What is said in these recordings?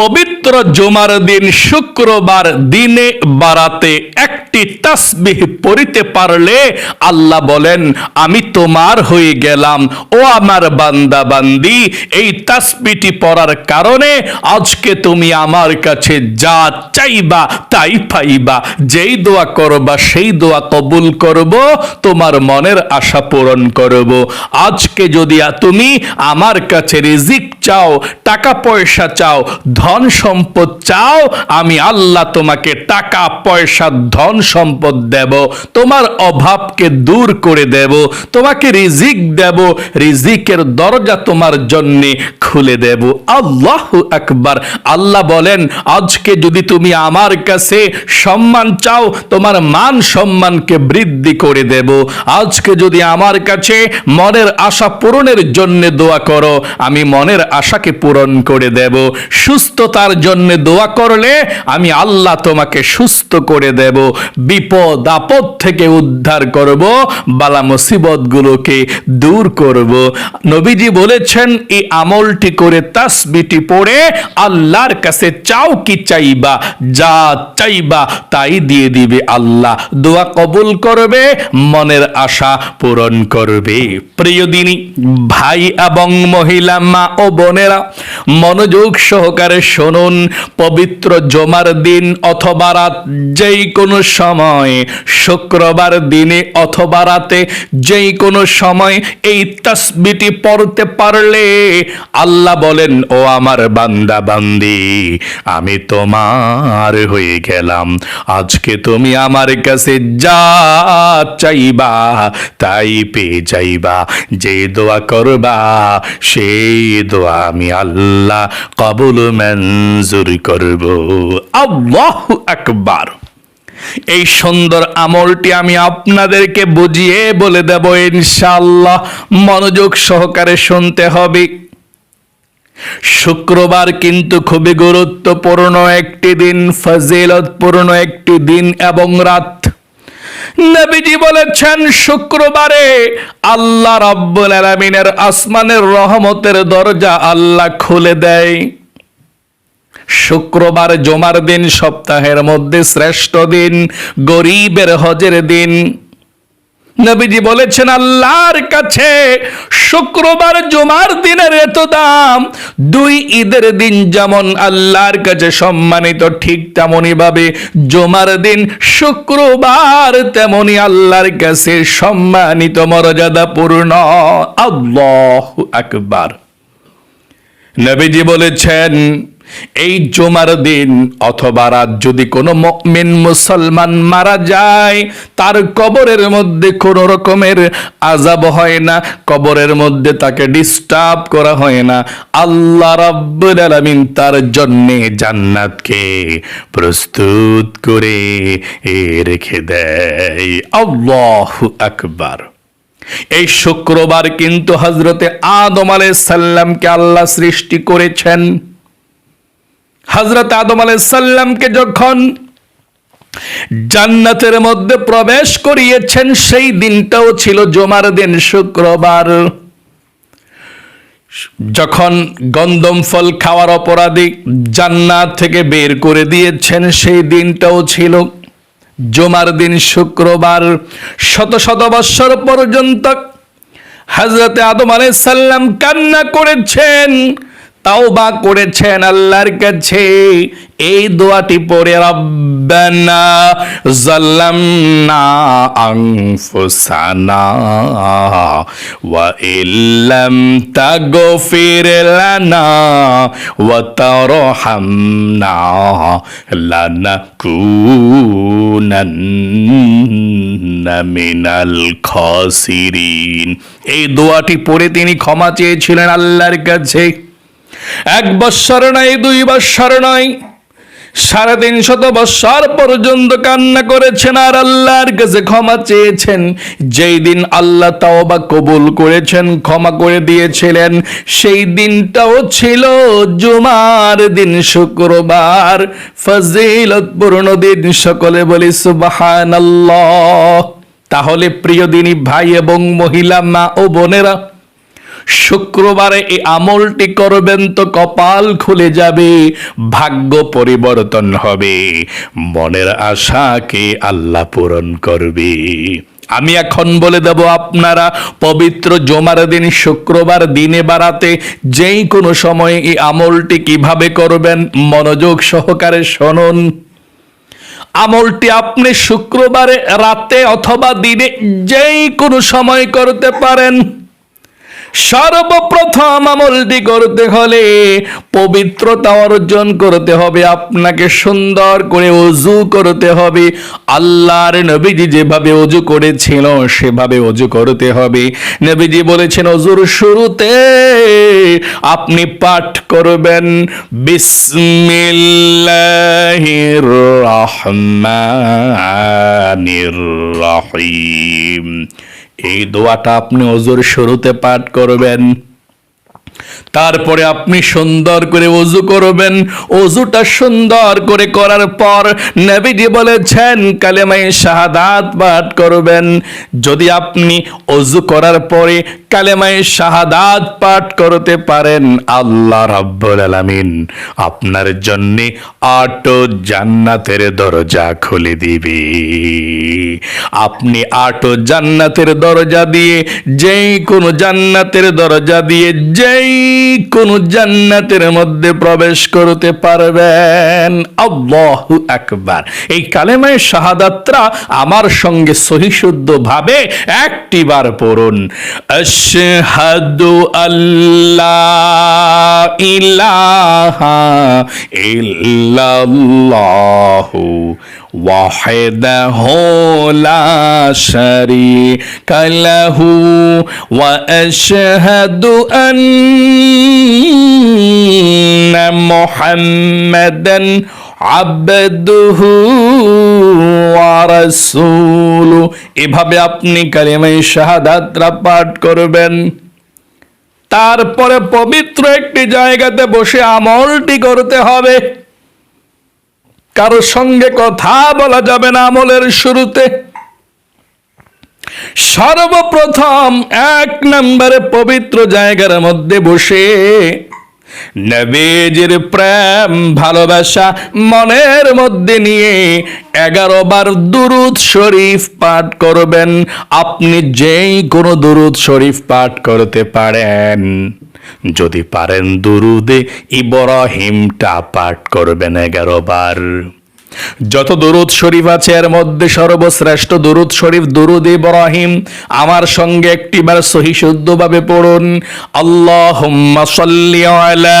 পবিত্র জুমার দিন শুক্রবার দিনে বারাতে একটি তাসবিহ পড়িতে পারলে আল্লাহ বলেন, আমি তোমার হয়ে গেলাম। ও আমার বান্দা বান্দি এই তাসবিটি পড়ার কারণে আজকে তুমি আমার কাছে যা চাইবা তাই পাইবা। যেই দোয়া করবা, সেই দোয়া কবুল করব, তোমার মনের আশা পূরণ করব। আজকে যদি তুমি আমার কাছে রিজিক চাও, টাকা পয়সা চাও, ধন সম্পদ চাও, আমি আল্লাহ তোমাকে টাকা, পয়সা, ধন সম্পদ দেব। তোমার অভাবকে দূর করে দেব। তোমাকে রিজিক দেব। রিজিকের দরজা তোমার জন্য খুলে দেব। আল্লাহ আকবার। আল্লাহ বলেন, আজকে যদি তুমি আমার কাছে সম্মান চাও, তোমার মান সম্মানকে বৃদ্ধি করে দেব। আজকে যদি আমার কাছে মনের আশা পূরণের জন্য দোয়া করো, আমি মনের আশাকে পূরণ করে দেব। সুস্থতার জন্য দোয়া করলে আমি আল্লাহ তোমাকে সুস্থ করে দেব। বিপদ, আপদ থেকে উদ্ধার করব, বালা মুসিবত গুলোকে দূর করব। নবীজি বলেছেন, এই আমলটি করে তাসবিটি পড়ে আল্লাহর কাছে চাও কি চাইবা? যা চাইবা তাই দিয়ে দিবে আল্লাহ। দোয়া কবুল করবে, মনের আশা পূরণ করবে। প্রিয় দিনী, ভাই এবং মহিলা, মা ও বোনেরা, মনোযোগ সহকারে শুনুন। পবিত্র জমার দিন অথবা রাত যেই কোনো সময়, শুক্রবার দিনে অথবা রাতে যেই কোনো সময় এই তসবিটি পড়তে পারলে আল্লাহ বলেন, ও আমার বান্দা বান্দি, আমি তোমার হয়ে গেলাম। আজকে তুমি আমার কাছে যা চাইবা তাই পেয়ে যাইবা। যে দোয়া করবা, সেই দোয়া আমি আল্লাহ কবুল মঞ্জুর করব। আল্লাহ আকবার। এই সুন্দর আমলটি আমি আপনাদেরকে বুঝিয়ে বলে দেব, ইনশাআল্লাহ। মনোযোগ সহকারে শুনতে হবে। শুক্রবার কিন্তু খুবই গুরুত্বপূর্ণ একটি দিন, ফজিলতপূর্ণ একটি দিন এবং রাত। নবীজি বলেছেন, শুক্রবারে আল্লাহ রাব্বুল আলামিনের আসমানের রহমতের দরজা আল্লাহ খুলে দেয়। শুক্রবার জমার দিন, সপ্তাহের মধ্যে শ্রেষ্ঠ দিন, গরিবের হজের দিন। নবীজি বলেছেন, আল্লাহর কাছে শুক্রবার জমার দিনের এত দাম। দুই ঈদের দিন যেমন আল্লাহর কাছে সম্মানিত, ঠিক তেমনই ভাবে জুমার দিন শুক্রবার তেমনি আল্লাহর কাছে সম্মানিত মর্যাদা পূর্ণ। আল্লাহ আকবার। নবীজি বলেছেন এই জমার দিন অথবা রাত যদি কোনো মমিন মুসলমান মারা যায়, তার কবরের মধ্যে কোনো রকমের আজাব হয় না, কবরের মধ্যে তাকে ডিস্টার্ব করা হয় না। আল্লাহ রাব্বুল আলামিন তার জন্যে জান্নাতকে প্রস্তুত করে রেখে দেয়। আল্লাহু আকবার। এই শুক্রবার কিন্তু হজরতে আদম আলাইহিস সাল্লামকে আল্লাহ সৃষ্টি করেছেন। হজরত আদম আলাইসাল্লামকে যখন জান্নাতের মধ্যে প্রবেশ করিয়েছেন, সেই দিনটাও ছিল জমার দিন, শুক্রবার। যখন গন্দম ফল খাওয়ার অপরাধী জান্নাত থেকে বের করে দিয়েছেন, সেই দিনটাও ছিল জমার দিন, শুক্রবার। শত শত বৎসর পর্যন্ত হজরতে আদম আলাইসাল্লাম কান্না করেছেন। তাও বা করেছেন আল্লাহর কাছে। এই দোয়াটি পড়ে, রব্বানা জাল্লামনা আনফুসানা ওয়া ইল্লাম তাগফির লানা ওয়া তারহামনা লানাকুনান্না মিনাল খাসিরিন। এই দোয়াটি পড়ে তিনি ক্ষমা চেয়েছিলেন আল্লাহর কাছে। এক বৎসর নয় দুই বৎসর নয় সাড়ে তিন শত বৎসর পর্যন্ত কান্না করেছেন আর আল্লাহর কাছে ক্ষমা চেয়েছেন। যেই দিন আল্লাহ তাওবা কবুল করেছেন, ক্ষমা করে দিয়েছিলেন, সেই দিনটাও ছিল জুমার দিন, শুক্রবার। ফজিলতপূর্ণ দিন, সকলে বলি সুবহানাল্লাহ। তাহলে প্রিয় দিনী ভাই এবং মহিলা মা ও বোনেরা শুক্রবারে এই আমলটি করবেন তো কপাল খুলে যাবে, ভাগ্য পরিবর্তন হবে। মনের আশাকে আল্লাহ পূরণ করবে। আমি এখন বলে দেব আপনারা, পবিত্র জমার দিন, শুক্রবার দিনে বাড়াতে যেই কোনো সময়ে এই আমলটি কীভাবে করবেন, মনোযোগ সহকারে শুনুন। আমলটি আপনি শুক্রবারে রাতে অথবা দিনে যেই কোনো সময় করতে পারেন। সর্বপ্রথম আমলটি করতে হলে পবিত্রতা অর্জন করতে হবে, আপনাকে সুন্দর করে অজু করতে হবে। আল্লাহর নবীজি যেভাবে অজু করেছিল, সেভাবে অজু করতে হবে। নবীজি বলেছেন অজুর শুরুতে আপনি পাঠ করবেন, বিসমিল্লাহির রহমানির রহিম। এই দোয়াটা আপনি অজুর শুরুতে পাঠ করবেন। তারপরে আপনি সুন্দর করে অজু করবেন। অজুটা সুন্দর করে করার পর নবীজি বলেছেন কালেমাই শাহাদাত পাঠ করবেন। যদি আপনি অজু করার পরে কালেমাই শাহাদাত পাঠ করতে পারেন আল্লাহ রাব্বুল আলামিন। আপনার জন্য আটো জান্নাতের দরজা খুলে দিবে। আপনি আটো জান্নাতের দরজা দিয়ে যেই কোনো জান্নাতের দরজা দিয়ে যেই কোনো জান্নাতের মধ্যে প্রবেশ করতে পারবেন। আল্লাহু আকবার। এই কালেমায় শাহাদাতরা আমার সঙ্গে সহিশুদ্ধ ভাবে একটিবার পড়ুন। أشهد أن لا إله إلا الله وحده لا شريك له وأشهد أن محمدا আব্দুহু রাসূলু। এভাবে আপনি কালিমাই শাহাদাতরা পাঠ করবেন। তারপরে পবিত্র একটি জায়গাতে বসে আমলটি করতে হবে। কারোর সঙ্গে কথা বলা যাবে না আমলের শুরুতে। সর্বপ্রথম এক নম্বরে পবিত্র জায়গার মধ্যে বসে নবীজির প্রেম, ভালোবাসা মনের মধ্যে নিয়ে এগারো বার দুরুদ শরীফ পাঠ করবেন। আপনি যেই কোনো দুরুদ শরীফ পাঠ করতে পারেন। যদি পারেন দুরুদে ইব্রাহিমটা পাঠ করবেন এগারো বার। যত দরুদ শরীফ আছে, এর মধ্যে সর্বশ্রেষ্ঠ দরুদ শরীফ, দরুদ ইব্রাহিম। আমার সঙ্গে একটিবার সহি শুদ্ধভাবে পড়ুন। আল্লাহুম্মা সাল্লি আলা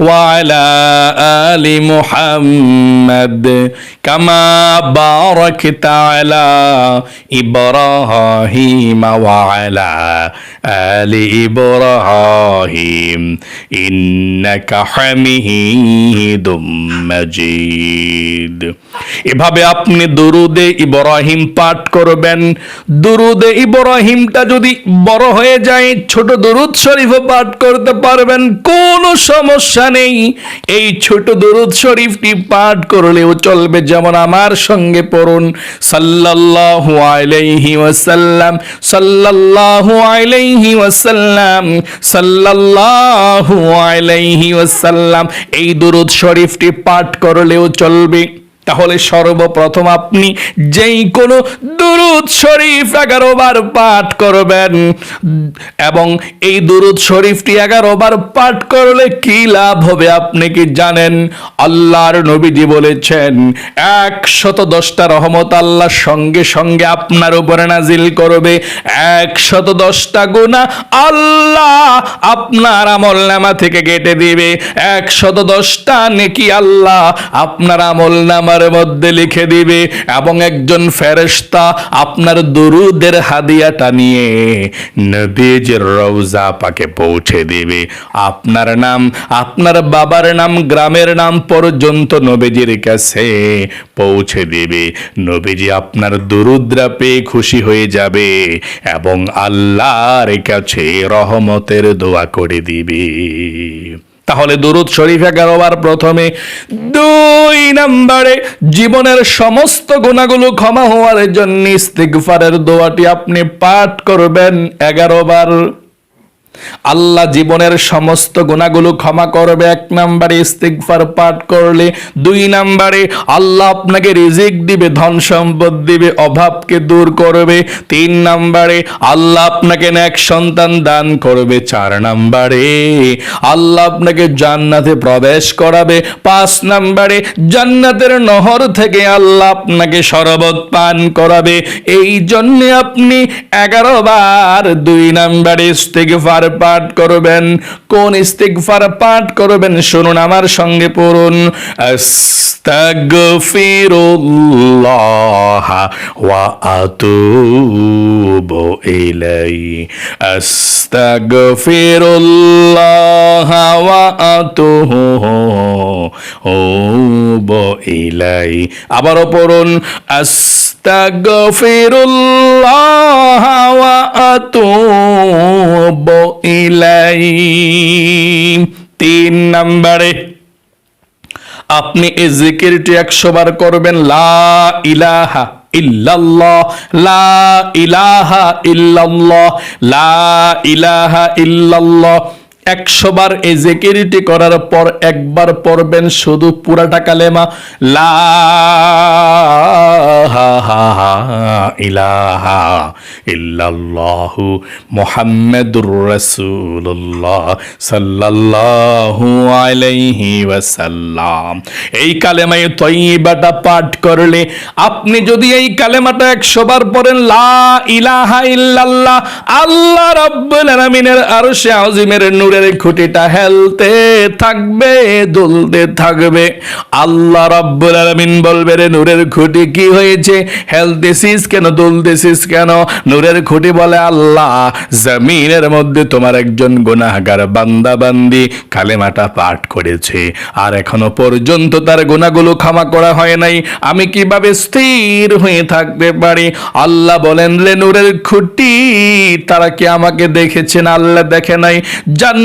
آل محمد كما باركت على إبراهيم وعلى آل إبراهيم إنك حميد مجيد এভাবে আপনি দুরুদে ইব্রাহিম পাঠ করবেন দুরুদে ইব্রাহিমটা যদি বড় হয়ে যায় ছোট দুরুদ শরীফও পাঠ করতে পারবেন কোনো সমস্যা নেই। এই ছোট দরুদ শরীফটি পাঠ করলেও চলবে যেমন আমার সঙ্গে পড়ুন। সাল্লাল্লাহু আলাইহি ওয়াসাল্লাম, সাল্লাল্লাহু আলাইহি ওয়াসাল্লাম, সাল্লাল্লাহু আলাইহি ওয়াসাল্লাম। এই দরুদ শরীফটি পাঠ করলেও চলবে। তাহলে সর্বপ্রথম আপনি যেই কোনো দুরুদ শরীফ এগারো বার পাঠ করবেন। এবং এই দুরুদ শরীফটি এগারো বার পাঠ করলে কি লাভ হবে আপনি কি জানেন? আল্লাহর নবীজি বলেছেন, একশত দশটা রহমত আল্লাহ সঙ্গে সঙ্গে আপনার উপরে নাজিল করবে। একশত দশটা গুণা আল্লাহ আপনার আমল নামা থেকে কেটে দিবে। একশত দশটা নেকি আল্লাহ আপনার আমল নামার পাতার মধ্যে লিখে দিবে, এবং একজন ফেরেশতা আপনার দুরুদের হাদিয়াটা নিয়ে নবীজির রওজা পাকে পৌঁছে দিবে। আপনার নাম, আপনার বাবার নাম, গ্রামের নাম পর্যন্ত নবীজির কাছে পৌঁছে দিবে। নবীজি আপনার দুরুদ্রা পেয়ে খুশি হয়ে যাবে, এবং আল্লাহর কাছে রহমতের দোয়া করে দিবে। তাহলে দরুদ শরীফ এগারোবার প্রথমে দুই নাম্বারে জীবনের সমস্ত গুণাগুলো ক্ষমা হওয়ার জন্য ইস্তিগফারের দোয়াটি আপনি পাঠ করবেন এগারো বার আল্লাহ জীবনের সমস্ত গুণাগুলো ক্ষমা করবে। এক নম্বরে ইস্তিগফার পাঠ করলে, দুই নম্বরে আল্লাহ আপনাকে রিজিক দিবে, ধন সম্পদ দিবে, অভাবকে দূর করবে। তিন নম্বরে আল্লাহ আপনাকে এক সন্তান দান করবে। চার নম্বরে আল্লাহ আপনাকে জান্নাতে প্রবেশ করাবে। পাঁচ নম্বরে জান্নাতের নহর থেকে আল্লাহ আপনাকে শরবত পান করাবে। এই জন্য আপনি এগারো বার দুই নম্বরে ইস্তিগফার পাঠ করবেন, কোন ইস্তিগফার পাঠ করবেন শুনুন আমার সঙ্গে পড়ুন। আস্তাগফিরুল্লাহ ওয়া আতুবু ইলাইহি। আস্তাগফিরুল্লাহ ওয়া আতুবু ইলাইহি। আবারও পড়ুন আস্তাগফিরুল্লাহ ওয়া আতুবু ইলাইহি। তিন নম্বরে, আপনি এই জিকিরটি একশো বার করবেন, লা ইলাহা ইল্লাল্লাহ, লা ইলাহা ইল্লাল্লাহ, লা ইলাহা ইল্লাল্লাহ। একশো বার এই জেকিরিটি করার পর একবার পড়বেন শুধু পুরাটা কালেমা। লা মুহাম্মাদুর রাসূলুল্লাহ সাল্লাল্লাহু আলাইহি ওয়াসাল্লাম। এই কালেমায় তৈবাটা পাঠ করলে আপনি যদি এই কালেমাটা একশো বার পড়েন, লা ইলাহা ইল্লাল্লাহ, আল্লাহ রাব্বুল আলামিনের আরশে আজিমের নূরের খুঁটিটা হেলতে থাকবে, দুলতে থাকবে। আল্লাহ রাব্বুল আলামিন বলবে, রে নূরের খুঁটি কি হয়েছে? হেলতেছিস কেন? দুলতেছিস কেন? নূরের খুঁটি বলে, আল্লাহ, জমিনের মধ্যে তোমার একজন গুনাহগার বান্দা বান্দি কালেমাটা পাঠ করেছে। আর এখনও পর্যন্ত তার গুণাগুলো ক্ষমা করা হয় নাই। আমি কীভাবে স্থির হয়ে থাকতে পারি? আল্লাহ বলেন, রে নূরের খুঁটি, তারা কি আমাকে দেখেছেন আল্লাহ দেখে নাই।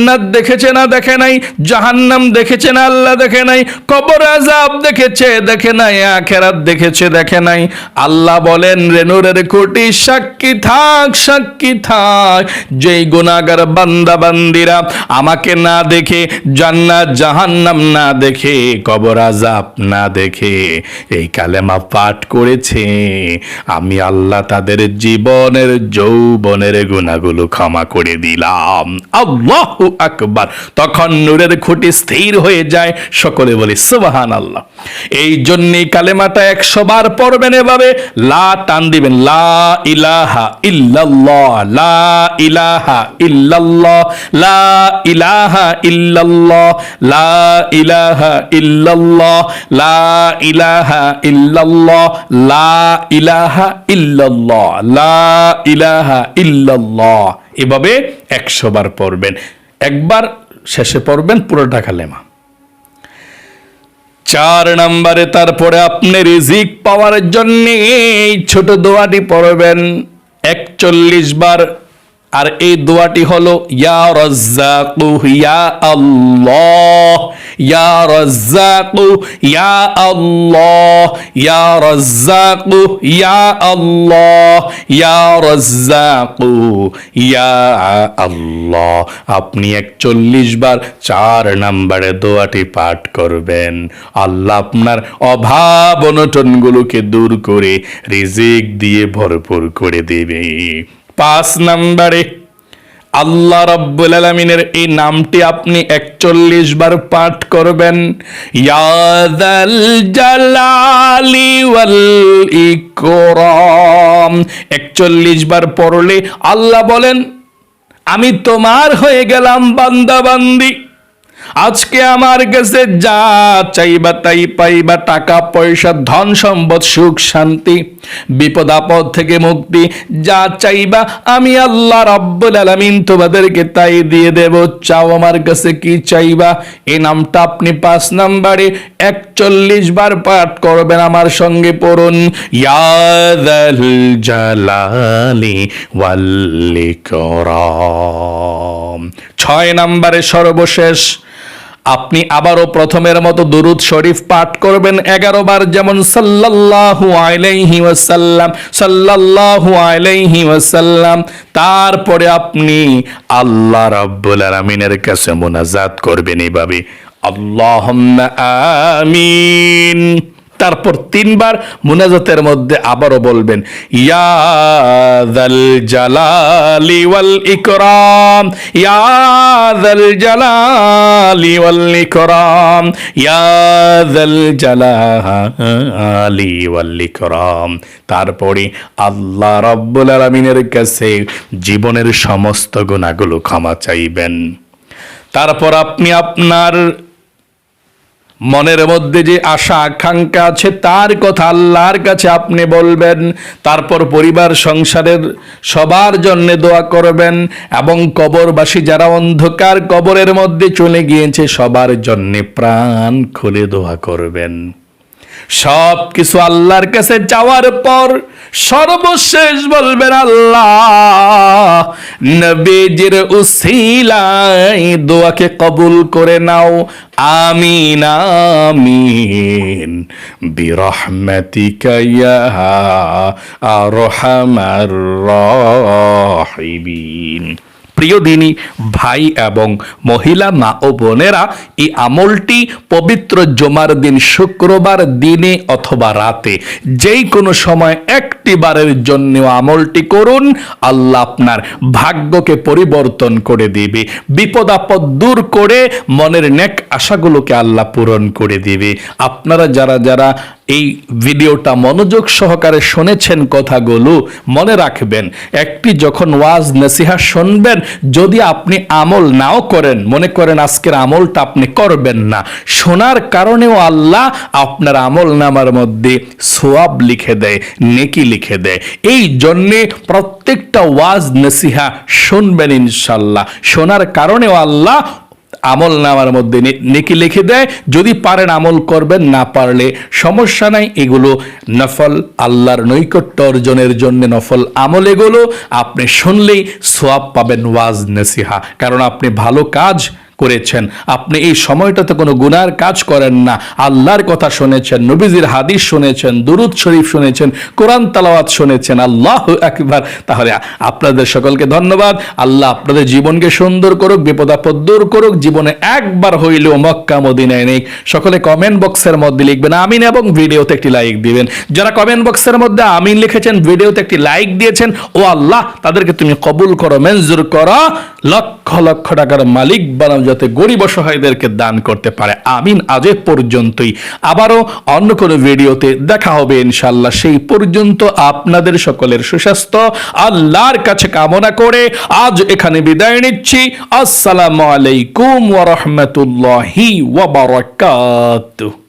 জান্নাত দেখেছে না, দেখে নাই। জাহান্নাম দেখেছে না, আল্লাহ দেখে নাই। কবর আজাব দেখেছে, দেখে নাই। আখেরাত দেখেছে, দেখে নাই। আল্লাহ বলেন রেনুরের কোটি সাক্ষী থাক সাক্ষী থাক। যেই গুণাগার বান্দা, বান্দিরা আমাকে না দেখে, জান্নাত, জাহান্নাম না দেখে, কবর আজাব না দেখে, এই কালেমা পাঠ করেছে। আমি আল্লাহ তাদের জীবনের, যৌবনের গুণাগুলো ক্ষমা করে দিলাম। আল্লাহ আকবার। তখন নূরের খুঁটি স্থির হয়ে যায়, সকলে বলি সুবাহান আল্লাহ এই জন্যই কালেমাটা একশো বার পড়বেন এভাবে, লা টান দিবেন, লা ইলাহা ইল্লাল্লাহ, লা ইলাহা ইল্লাল্লাহ, লা ইলাহা ইল্লাল্লাহ, লা ইলাহা ইল্লাল্লাহ, লা ইলাহা ইল্লাল্লাহ, লা ইলাহা ইল্লাল্লাহ, লা ইলাহা ইল্লাল্লাহ। এভাবে একশো বার পড়বেন। একবার শেষে পড়বেন পুরোটা কালেমা চার নম্বরে তারপরে আপনি রিজিক পাওয়ার জন্য এই ছোট দোয়াটি পড়বেন। একচল্লিশ বার আর এই দোয়াটি হলো, ইয়া ইয়া আল্লাহ, ইয়া ইয়া আল্লাহ, ইয়া ইয়া আল্লাহ ইয়া আল্লাহ। আপনি একচল্লিশ বার চার নাম্বারে দোয়াটি পাঠ করবেন। আল্লাহ আপনার অভাব অনটনগুলোকে দূর করে রিজিক দিয়ে ভরপুর করে দেবে। পাঁচ নাম্বারে, আল্লাহ রব্বুল আলমিনের এই নামটি আপনি একচল্লিশ বার পাঠ করবেন। একচল্লিশ বার পড়লে আল্লাহ বলেন, আমি তোমার হয়ে গেলাম বান্দা বান্দি আজকে আমার কাছে যা চাইবা তাই পাইবা টাকা, পয়সা, ধন সম্পদ, সুখ, শান্তি, বিপদ, আপদ থেকে মুক্তি। যা চাইবা আমি আল্লাহ রাব্বুল আলামিন তোমাদেরকে তাই দিয়ে দেব। চাও আমার কাছে কি চাইবা? এই নামটা আপনি পাঁচ নাম্বারে একচল্লিশ বার পাঠ করবেন আমার সঙ্গে পড়ুন। জালালি ছয় নাম্বারে সর্বশেষ আপনি আবারও প্রথমের মতো দুরুদ শরীফ পাঠ করবেন এগারো বার, যেমন সাল্লাহু আলাইহি ওয়াসাল্লাম সাল্লাহু আলাইহি ওয়াসাল্লাম। তারপরে আপনি আল্লাহ রাব্বুল আলামিনের কাছে মোনাজাত করবেন এইভাবে আল্লাহ আমিন। তারপর তিনবার মুনাজাতের মধ্যে আবারও বলবেন ইয়াদাল জালালি ওয়াল ইকরাম ইয়াদাল জালালি ওয়াল ইকরাম ইয়াদাল জালালি ওয়াল ইকরাম। তারপরে আল্লাহ রাব্বুল আলামিনের কাছে জীবনের সমস্ত গুণাগুলো ক্ষমা চাইবেন। তারপর আপনি আপনার মনের মধ্যে যে আশা, আকাঙ্ক্ষা আছে, তার কথা আল্লাহর কাছে আপনি বলবেন। তারপর পরিবার, সংসারের সবার জন্য দোয়া করবেন এবং কবরবাসী যারা অন্ধকার কবরের মধ্যে চলে গিয়েছে, সবার জন্যে প্রাণ খুলে দোয়া করবেন। সব কিছু আল্লাহর কাছে যাওয়ার পর সর্বশেষ বলবেন আল্লাহ দোয়াকে কবুল করে নাও। আমিন আমিন। বিরহমাতিকা প্রিয় দিনী, ভাই এবং মহিলা মা ও বোনেরা, এই আমলটি পবিত্র জমার দিন শুক্রবার দিনে অথবা রাতে যেই কোনো সময় একটি বারের জন্য আমলটি করুন, আল্লাহ আপনার ভাগ্যকে পরিবর্তন করে দিবে বিপদ আপদ দূর করে মনের নেক আশাগুলোকে আল্লাহ পূরণ করে দিবে। আপনারা যারা যারা এই ভিডিওটা মনোযোগ সহকারে শুনেছেন কথাগুলো মনে রাখবেন, একটি যখন ওয়াজ, নসিহা শুনবেন যদি আপনি আমল নাও করেন, মনে করেন আজকের আমলটা আপনি করবেন না। শোনার কারণেও আল্লাহ আপনার আমল নামার মধ্যে সোয়াব লিখে দেয়, নেকি লিখে দেয়। এই জন্যে প্রত্যেকটা ওয়াজ, নসিহা শুনবেন ইনশাল্লাহ। শোনার কারণেও আল্লাহ আমল নামার মধ্যে নেকি লিখে দেয়। যদি পারেন আমল করবেন, না পারলে সমস্যা নাই। এগুলো নফল আল্লাহর নৈকট্য অর্জনের জন্য নফল আমল এগুলো। আপনি শুনলেই সোয়াব পাবেন ওয়াজ নেসিহা কারণ আপনি ভালো কাজ করেছেন। আপনি এই সময়টাতে কোনো গুনার কাজ করেন না। আল্লাহর কথা শুনেছেন, নবীজির হাদিস শুনেছেন, দুরুদ শরীফ শুনেছেন, কোরআন তালাওয়াত শুনেছেন। আল্লাহ একবার তাহলে আপনাদের সকলকে ধন্যবাদ। আল্লাহ আপনাদের জীবনকে সুন্দর করুক বিপদ আপদ দূর করুক, জীবনে একবার হইলেও মক্কা মদিনায় নেই। সকলে কমেন্ট বক্সের মধ্যে লিখবেন, আমিন এবং ভিডিওতে একটি লাইক দিবেন। যারা কমেন্ট বক্সের মধ্যে আমিন লিখেছেন, ভিডিওতে একটি লাইক দিয়েছেন, ও আল্লাহ, তাদেরকে তুমি কবুল করো, মঞ্জুর করো। লক্ষ লক্ষ টাকার মালিক বানাও। যাতে গরিব অসহায়দেরকে দান করতে পারে। আমিন। আজ পর্যন্তই। আবারও অন্য কোনো ভিডিওতে দেখা হবে ইনশাল্লাহ সেই পর্যন্ত আপনাদের সকলের সুস্বাস্থ্য। আল্লাহর কাছে কামনা করে আজ এখানে বিদায় নিচ্ছি। আসসালামু আলাইকুম ওয়া রাহমাতুল্লাহি ওয়া বারাকাতুহু